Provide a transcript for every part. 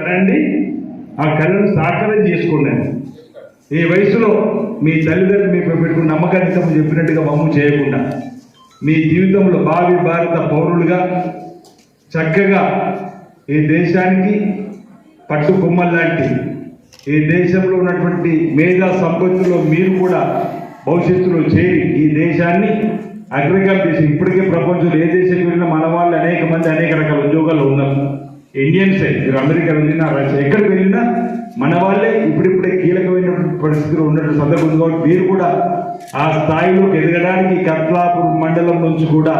రండి ఆ కళను సాకారం చేసుకున్నాను ఈ వయసులో మీ తల్లిదండ్రులు మీకు పెట్టుకున్న నమ్మకాన్ని తమ చెప్పినట్టుగా మమ్ము చేయకుండా మీ జీవితంలో భావి భారత పౌరులుగా చక్కగా ఈ దేశానికి పట్టు కొమ్మల్లాంటి ఈ దేశంలో ఉన్నటువంటి మేధా సంపత్తిలో మీరు కూడా భవిష్యత్తులో చేరి ఈ దేశాన్ని అగ్రగామి దేశం ఇప్పటికే ప్రపంచంలో ఏ దేశం వెళ్ళినా మన వాళ్ళు అనేక మంది అనేక రకాల ఉద్యోగాలు ఉన్నారు. ఇండియన్సే మీరు అమెరికా వెళ్ళినా రష్యా ఎక్కడికి వెళ్ళినా మన వాళ్ళే ఇప్పుడిప్పుడే కీలకమైన పరిస్థితిలో ఉన్నట్టు సందర్భం కాబట్టి మీరు కూడా ఆ స్థాయిలోకి ఎదగడానికి కట్లాపూర్ మండలం నుంచి కూడా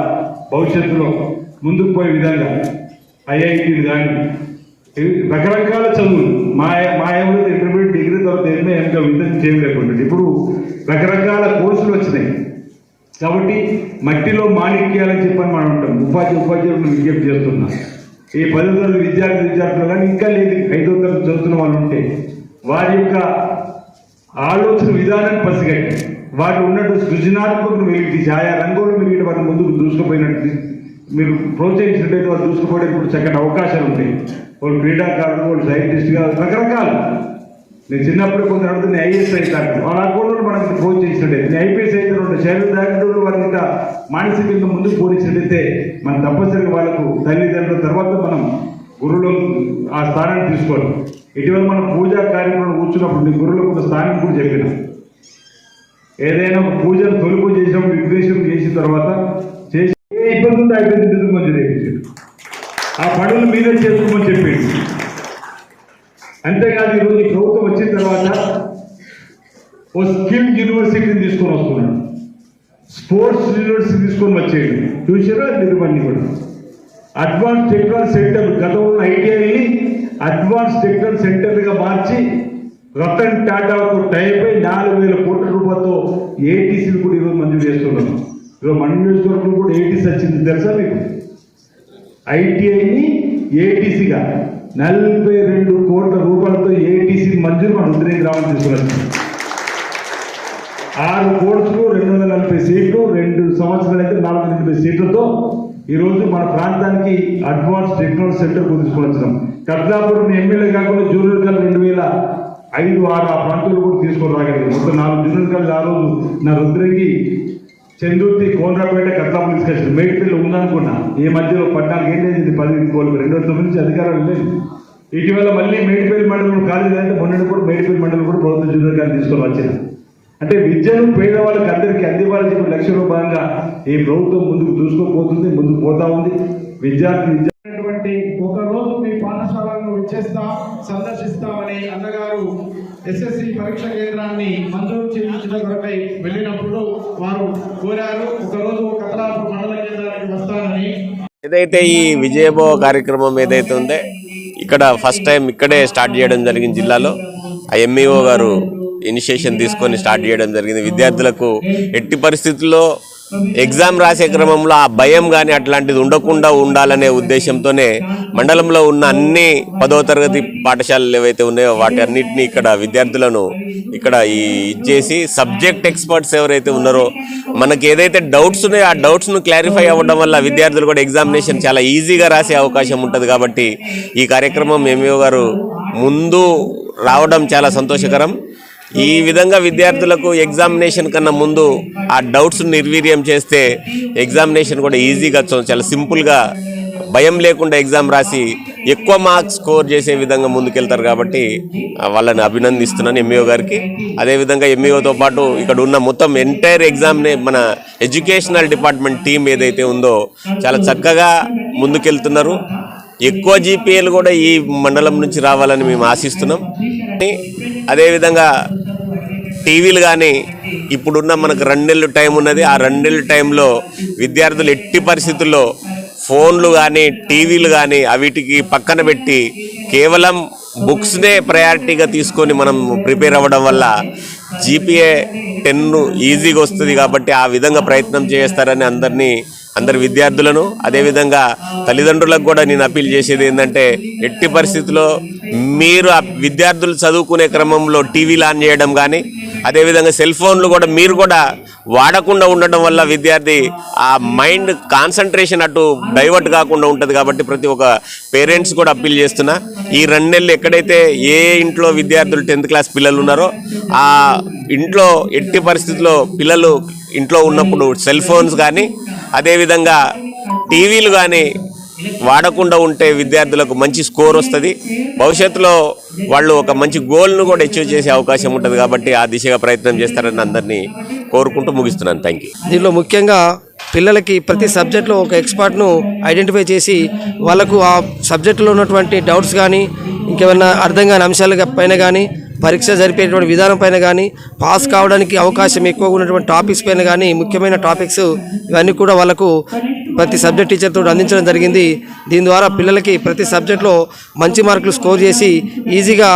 భవిష్యత్తులో ముందుకు పోయే విధంగా ఐఐటీలు కానీ రకరకాల చదువులు. మా మా ఏమో ఇంటర్మీడియట్ డిగ్రీ తర్వాత ఎంఏ ఎంకా విధంగా చేయలేకుండా ఇప్పుడు రకరకాల కోర్సులు వచ్చినాయి. కాబట్టి మట్టిలో మాణిక్యాలని చెప్పని మనం ఉంటాం ఉపాధి ఉపాధ్యాయులను విజ్ఞప్తి చేస్తున్నాం. ఈ పదో తరగతి విద్యార్థి విద్యార్థులు కానీ ఇంకా లేదు. ఐదో తరగతి చదువుతున్న వాళ్ళు ఉంటే వారి యొక్క ఆలోచన విధానాన్ని పసిగట్టి. వాటి ఉన్నట్టు సృజనాత్మకను వెలిగించి ఆయా రంగంలో మీరు వీటి వారి ముందుకు దూసుకుపోయినట్టు మీరు ప్రోత్సహించినట్టయితే వాళ్ళు దూసుకుపోవడానికి కూడా చక్కటి అవకాశాలు ఉంటాయి. వాళ్ళు క్రీడాకారులు వాళ్ళు సైంటిస్ట్గా రకరకాలు. నేను చిన్నప్పుడు కొంత అడుగుతుంది ఐఏఎస్ అవుతాను వాళ్ళ కూడా మనకి ప్రోత్సహించినట్టే నేను ఐపీఎస్ అయితే రెండు శరీర దాఖలు వారి ఇంకా మానసికంగా ముందుకు పోనిచ్చినట్టయితే మన తప్పనిసరిగా వాళ్ళకు తల్లిదండ్రుల తర్వాత మనం గురువులు ఆ స్థానాన్ని తీసుకోవాలి. ఇటీవల మనం పూజా కార్యక్రమం కూర్చున్నప్పుడు నీ గురువులకు ఒక స్థానం కూడా చెప్పినాం. ఏదైనా ఒక పూజను తొలుపు చేసాం చేసినప్పుడు విఘ్నేశ్వరం చేసిన తర్వాత చేసి ఏ ఇబ్బంది ఉందో అయిపోయింది ఎందుకు మంచి చేయించాడు ఆ పనులు మీరే చేసుకోమని చెప్పింది. అంతేకాదు ఈరోజు ప్రభుత్వం వచ్చిన తర్వాత ఓ స్కిల్ యూనివర్సిటీని తీసుకొని వస్తున్నాడు. స్పోర్ట్స్ యూనివర్సిటీ తీసుకొని వచ్చేయండి. చూసారా నిర్మాణి కూడా? అడ్వాన్స్ టెక్నాలజీ సెంటర్ గతంలో ఐటీఐని అడ్వాన్స్ టెక్నాలజీ సెంటర్గా మార్చి రతన్ టాటాతో టైప్ అయి నాలుగు వేల కోట్ల రూపాయలతో ఏటీసీలు కూడా ఈరోజు మంజూరు చేస్తున్నాం ఈరోజు మన కూడా ఏటీసీ వచ్చింది. తెలుసా మీకు? ఐటీఐని ఏటీసీగా నలభై రెండు కోట్ల రూపాయలతో ఏటీసీ మంజూరు మన ఉత్తరేంద్ర గ్రామం తీసుకున్నాం. ఆరు కోర్సులు రెండు వందల నలభై సీట్లు రెండు సంవత్సరాలు అయితే నాలుగు వందల ఎనభై సీట్లతో ఈరోజు మన ప్రాంతానికి అడ్వాన్స్ టెక్నాలజీ సెంటర్ తీసుకొచ్చినాం కర్దాపురం ఎమ్మెల్యే కాకుండా జూనియర్ కాలేజ్ రెండు వేల ఐదు ఆరు ఆ ప్రాంతాలు కూడా తీసుకొని రాగలిగింది మొత్తం నాలుగు జూనియర్ కాలేజ్ ఆ రోజు నా రుద్రకి చందుర్తి కోనరాపేట కట్టాపురం తీసుకొచ్చారు మేడిపల్లి ఉందనుకున్నా. ఈ మధ్యలో పద్నాలుగు ఏళ్ళు అయింది పది కోల్పు రెండు వేల తొమ్మిది నుంచి అధికారాలు లేదు ఇటీవల మళ్ళీ మేడిపల్లి మండలం ఖాళీ లేదంటే మొన్నటి కూడా మేడిపల్లి మండలం కూడా ప్రభుత్వ జూనియర్ తీసుకొని వచ్చిన. అంటే విద్యను పేదవాళ్ళకి అందరికీ అందివ్వాలని చెప్పి లక్ష్య రూపంగా ఈ ప్రభుత్వం ముందుకు దూసుకోపోతుంది ముందుకు పోతా ఉంది. విద్యార్థి విద్య ఎస్ఎస్సి పరీక్ష కేంద్రాన్ని మంజూరు చేయించిన కొరకై వెళ్ళినప్పుడు వారు కోరారు ఒకరోజు రోజు మండల కేంద్రానికి వస్తానని. ఏదైతే ఈ విజయభవ కార్యక్రమం ఏదైతే ఉందో ఇక్కడ ఫస్ట్ టైం ఇక్కడే స్టార్ట్ చేయడం జరిగింది జిల్లాలో. ఆ ఎంఈఓ గారు ఇనిషియేషన్ తీసుకొని స్టార్ట్ చేయడం జరిగింది. విద్యార్థులకు ఎట్టి పరిస్థితుల్లో ఎగ్జామ్ రాసే క్రమంలో ఆ భయం కానీ అట్లాంటిది ఉండకుండా ఉండాలనే ఉద్దేశంతోనే మండలంలో ఉన్న అన్ని పదో తరగతి పాఠశాలలు ఏవైతే ఉన్నాయో వాటి అన్నింటినీ ఇక్కడ విద్యార్థులను ఇక్కడ ఈ ఇచ్చేసి సబ్జెక్ట్ ఎక్స్పర్ట్స్ ఎవరైతే ఉన్నారో మనకి ఏదైతే డౌట్స్ ఉన్నాయో ఆ డౌట్స్ను క్లారిఫై అవ్వడం వల్ల విద్యార్థులు కూడా ఎగ్జామినేషన్ చాలా ఈజీగా రాసే అవకాశం ఉంటుంది కాబట్టి ఈ కార్యక్రమం ఎంఈఓ గారు ముందు రావడం చాలా సంతోషకరం. ఈ విధంగా విద్యార్థులకు ఎగ్జామినేషన్ కన్నా ముందు ఆ డౌట్స్ నిర్వీర్యం చేస్తే ఎగ్జామినేషన్ కూడా ఈజీగా చాలా సింపుల్గా భయం లేకుండా ఎగ్జామ్ రాసి ఎక్కువ మార్క్స్ స్కోర్ చేసే విధంగా ముందుకెళ్తారు కాబట్టి వాళ్ళని అభినందిస్తున్నాను ఎంఈఓ గారికి. అదేవిధంగా ఎంఈఓతో పాటు ఇక్కడ ఉన్న మొత్తం ఎంటైర్ ఎగ్జామ్ని మన ఎడ్యుకేషనల్ డిపార్ట్మెంట్ టీం ఏదైతే ఉందో చాలా చక్కగా ముందుకెళ్తున్నారు. ఎక్కువ జీపీఏలు కూడా ఈ మండలం నుంచి రావాలని మేము ఆశిస్తున్నాం. అదేవిధంగా టీవీలు కానీ ఇప్పుడున్న మనకు రెండేళ్ళు టైం ఉన్నది. ఆ రెండేళ్ళు టైంలో విద్యార్థులు ఎట్టి పరిస్థితుల్లో ఫోన్లు కానీ టీవీలు కానీ అవిటికి పక్కన పెట్టి కేవలం బుక్స్నే ప్రయారిటీగా తీసుకొని మనం ప్రిపేర్ అవ్వడం వల్ల జీపీఏ టెన్ ఈజీగా వస్తుంది కాబట్టి ఆ విధంగా ప్రయత్నం చేస్తారని అందరినీ అందరి విద్యార్థులను. అదేవిధంగా తల్లిదండ్రులకు కూడా నేను అప్పీల్ చేసేది ఏంటంటే ఎట్టి పరిస్థితుల్లో మీరు ఆ విద్యార్థులు చదువుకునే క్రమంలో టీవీలు ఆన్ చేయడం కానీ అదేవిధంగా సెల్ ఫోన్లు కూడా మీరు కూడా వాడకుండా ఉండడం వల్ల విద్యార్థి ఆ మైండ్ కాన్సన్ట్రేషన్ అటు డైవర్ట్ కాకుండా ఉంటుంది కాబట్టి ప్రతి ఒక్క పేరెంట్స్ కూడా అప్పీల్ చేస్తున్నా. ఈ రెండు నెలలు ఎక్కడైతే ఏ ఇంట్లో విద్యార్థులు టెన్త్ క్లాస్ పిల్లలు ఉన్నారో ఆ ఇంట్లో ఎట్టి పరిస్థితుల్లో పిల్లలు ఇంట్లో ఉన్నప్పుడు సెల్ ఫోన్స్ కానీ అదేవిధంగా టీవీలు కానీ వాడకుండా ఉంటే విద్యార్థులకు మంచి స్కోర్ వస్తుంది. భవిష్యత్తులో వాళ్ళు ఒక మంచి గోల్ను కూడా అచీవ్ చేసే అవకాశం ఉంటుంది కాబట్టి ఆ దిశగా ప్రయత్నం చేస్తారని అందరినీ కోరుకుంటూ ముగిస్తున్నాను. థ్యాంక్ యూ దీనిలో ముఖ్యంగా పిల్లలకి ప్రతి సబ్జెక్ట్లో ఒక ఎక్స్పర్ట్ను ఐడెంటిఫై చేసి వాళ్ళకు ఆ సబ్జెక్టులో ఉన్నటువంటి డౌట్స్ కానీ ఇంకేమైనా అర్థం కాని అంశాల పైన కానీ పరీక్ష జరిపేటువంటి విధానం పైన కానీ పాస్ కావడానికి అవకాశం ఎక్కువగా ఉన్నటువంటి టాపిక్స్ పైన కానీ ముఖ్యమైన టాపిక్స్ ఇవన్నీ కూడా వాళ్ళకు ప్రతి సబ్జెక్ట్ టీచర్తో అందించడం జరిగింది. దీని ద్వారా పిల్లలకి ప్రతి సబ్జెక్ట్లో మంచి మార్కులు స్కోర్ చేసి ఈజీగా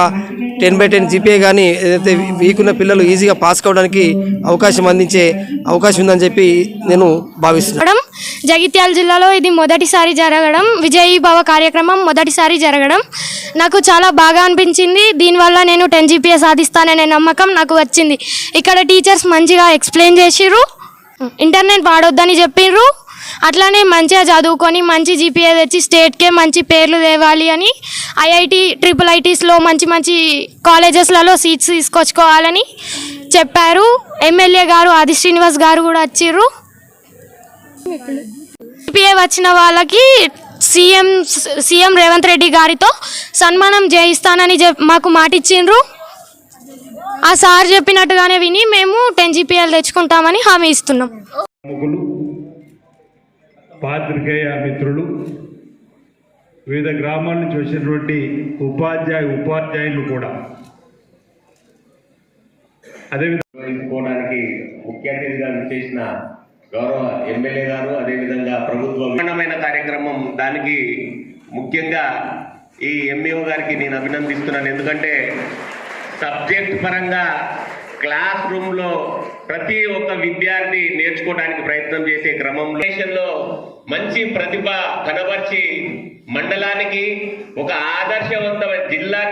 టెన్ బై టెన్ జీపీఏ కానీ ఏదైతే వీక్ ఉన్న పిల్లలు ఈజీగా పాస్ కావడానికి అవకాశం అందించే అవకాశం ఉందని చెప్పి నేను భావిస్తున్నాను జగిత్యాల జిల్లాలో ఇది మొదటిసారి జరగడం విజయీ భవ కార్యక్రమం మొదటిసారి జరగడం. నాకు చాలా బాగా అనిపించింది. దీనివల్ల నేను టెన్ జీపీఏ సాధిస్తాననే నమ్మకం నాకు వచ్చింది. ఇక్కడ టీచర్స్ మంచిగా ఎక్స్ప్లెయిన్ చేసిర్రు. ఇంటర్నెట్ వాడొద్దని చెప్పిర్రు. అట్లానే మంచిగా చదువుకొని మంచి జీపీఏ తెచ్చి స్టేట్కే మంచి పేర్లు తేవాలి అని ఐఐటి ట్రిపుల్ ఐటీస్లో మంచి మంచి కాలేజెస్లలో సీట్స్ తీసుకొచ్చుకోవాలని చెప్పారు. ఎమ్మెల్యే గారు ఆది శ్రీనివాస్ గారు కూడా వచ్చిర్రు. జీపీఏ వచ్చిన వాళ్ళకి సీఎం సీఎం రేవంత్ రెడ్డి గారితో సన్మానం చేయిస్తానని చెప్ మాకు మాటిచ్చిండ్రు. ఆ సార్ చెప్పినట్టుగానే విని మేము టెన్ జీపీఎల్ తెచ్చుకుంటామని హామీ ఇస్తున్నాం. పాత్రికేయ మిత్రులు వివిధ గ్రామాల నుంచి వచ్చినటువంటి ఉపాధ్యాయ ఉపాధ్యాయులు కూడా. అదేవిధంగా ముఖ్య అతిథిగా చేసిన గౌరవ ఎమ్మెల్యే గారు అదేవిధంగా ప్రభుత్వమైన కార్యక్రమం దానికి ముఖ్యంగా ఈ ఎంఈఓ గారికి నేను అభినందిస్తున్నాను. ఎందుకంటే సబ్జెక్ట్ పరంగా క్లాస్ రూమ్లో ప్రతి ఒక్క విద్యార్థి నేర్చుకోవడానికి ప్రయత్నం చేసే క్రమంలో దేశంలో మంచి ప్రతిభ కనబర్చి మండలానికి ఒక ఆదర్శవంతమైన జిల్లా